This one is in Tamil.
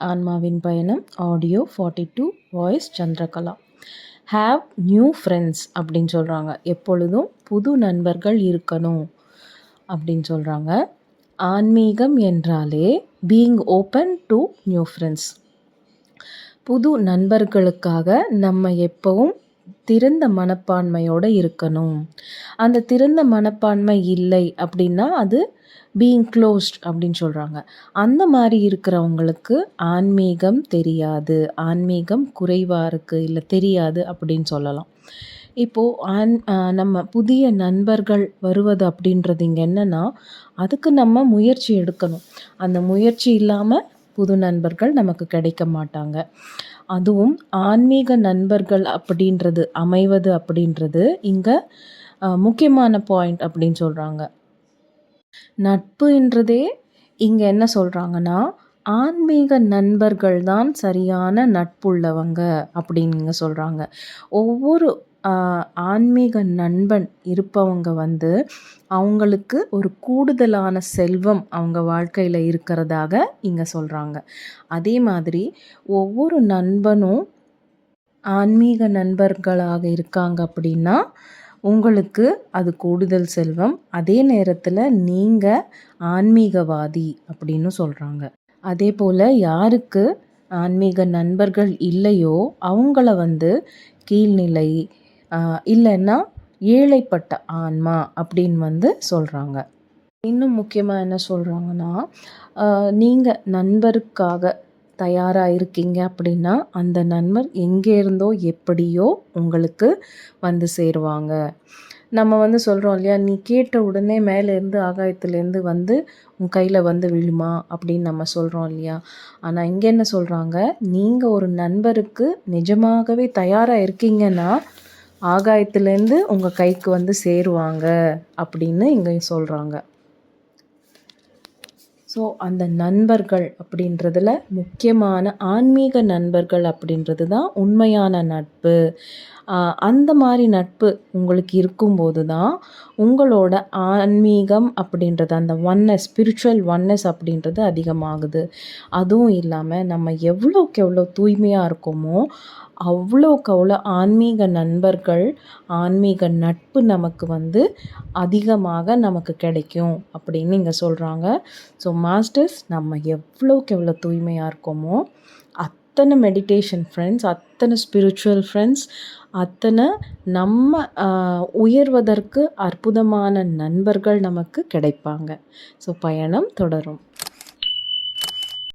ஆன்மாவின் பயணம் audio forty two voice Chandrakala. Have new friends அப்படின்னு சொல்கிறாங்க எப்பொழுதும் புது நண்பர்கள் இருக்கணும் அப்படின்னு சொல்கிறாங்க ஆன்மீகம் என்றாலே being open to new friends புது நண்பர்களுக்காக நம்ம எப்பவும் திறந்த மனப்பான்மையோடு இருக்கணும். அந்த திறந்த மனப்பான்மை இல்லை அப்படின்னா அது பீயிங் க்ளோஸ்ட் அப்படின்னு சொல்கிறாங்க அந்த மாதிரி இருக்கிறவங்களுக்கு ஆன்மீகம் தெரியாது. ஆன்மீகம் குறைவாக இருக்குது இல்லை தெரியாது அப்படின்னு சொல்லலாம். இப்போது ஆன் நம்ம புதிய நண்பர்கள் வருவது அப்படின்றது இங்கே என்னென்னா அதுக்கு நம்ம முயற்சி எடுக்கணும். அந்த முயற்சி இல்லாமல் புது நண்பர்கள் நமக்கு கிடைக்க மாட்டாங்க. அதுவும் ஆன்மீக நண்பர்கள் அப்படின்றது அமைவது அப்படின்றது இங்கே முக்கியமான பாயிண்ட் அப்படின்னு சொல்கிறாங்க நட்புன்றதே இங்கே என்ன சொல்கிறாங்கன்னா ஆன்மீக நண்பர்கள் தான் சரியான நட்புள்ளவங்க அப்படின்னு இங்கே சொல்கிறாங்க ஒவ்வொரு ஆன்மீக நண்பன் இருப்பவங்க வந்து அவங்களுக்கு ஒரு கூடுதலான செல்வம் அவங்க வாழ்க்கையில் இருக்கிறதாக இங்கே சொல்கிறாங்க அதே மாதிரி ஒவ்வொரு நண்பனும் ஆன்மீக நண்பர்களாக இருக்காங்க அப்படின்னா உங்களுக்கு அது கூடுதல் செல்வம். அதே நேரத்தில் நீங்கள் ஆன்மீகவாதி அப்படின்னு சொல்கிறாங்க அதே போல் யாருக்கு ஆன்மீக நண்பர்கள் இல்லையோ அவங்கள வந்து கீழ்நிலை இல்லைன்னா ஏழைப்பட்ட ஆன்மா அப்படின்னு வந்து சொல்கிறாங்க இன்னும் முக்கியமாக என்ன சொல்கிறாங்கன்னா நீங்கள் நண்பருக்காக தயாராக இருக்கீங்க அப்படின்னா அந்த நண்பர் எங்கே இருந்தோ எப்படியோ உங்களுக்கு வந்து சேருவாங்க. நம்ம வந்து சொல்கிறோம் இல்லையா நீ கேட்ட உடனே மேலேருந்து ஆகாயத்துலேருந்து வந்து உன் கையில் வந்து விழுமா? அப்படின்னு நம்ம சொல்கிறோம் இல்லையா? ஆனால் இங்கே என்ன சொல்கிறாங்க நீங்கள் ஒரு நண்பருக்கு நிஜமாகவே தயாராக இருக்கீங்கன்னா ஆகாயத்துலேருந்து உங்கள் கைக்கு வந்து சேருவாங்க அப்படின்னு இங்கே சொல்கிறாங்க ஸோ அந்த நண்பர்கள் அப்படின்றதுல முக்கியமான ஆன்மீக நண்பர்கள் அப்படின்றது தான் உண்மையான நட்பு. அந்த மாதிரி நட்பு உங்களுக்கு இருக்கும்போது தான் உங்களோட ஆன்மீகம் அப்படின்றது அந்த ஒன்னஸ் ஸ்பிரிச்சுவல் ஒன்னஸ் அப்படின்றது அதிகமாகுது. அதுவும் இல்லாமல் நம்ம எவ்வளோக்கு எவ்வளோ தூய்மையாக இருக்கோமோ அவ்வளோக்கு அவ்வளோ ஆன்மீக நண்பர்கள் ஆன்மீக நட்பு நமக்கு வந்து அதிகமாக நமக்கு கிடைக்கும் அப்படின்னு இங்கே சொல்கிறாங்க ஸோ மாஸ்டர்ஸ் நம்ம எவ்வளோக்கு எவ்வளோ தூய்மையாக இருக்கோமோ அத்தனை மெடிடேஷன் ஃப்ரெண்ட்ஸ் அத்தனை ஸ்பிரிச்சுவல் ஃப்ரெண்ட்ஸ் அத்தனை நம்ம உயர்வதற்கு அற்புதமான நண்பர்கள் நமக்கு கிடைப்பாங்க. ஸோ பயணம் தொடரும்.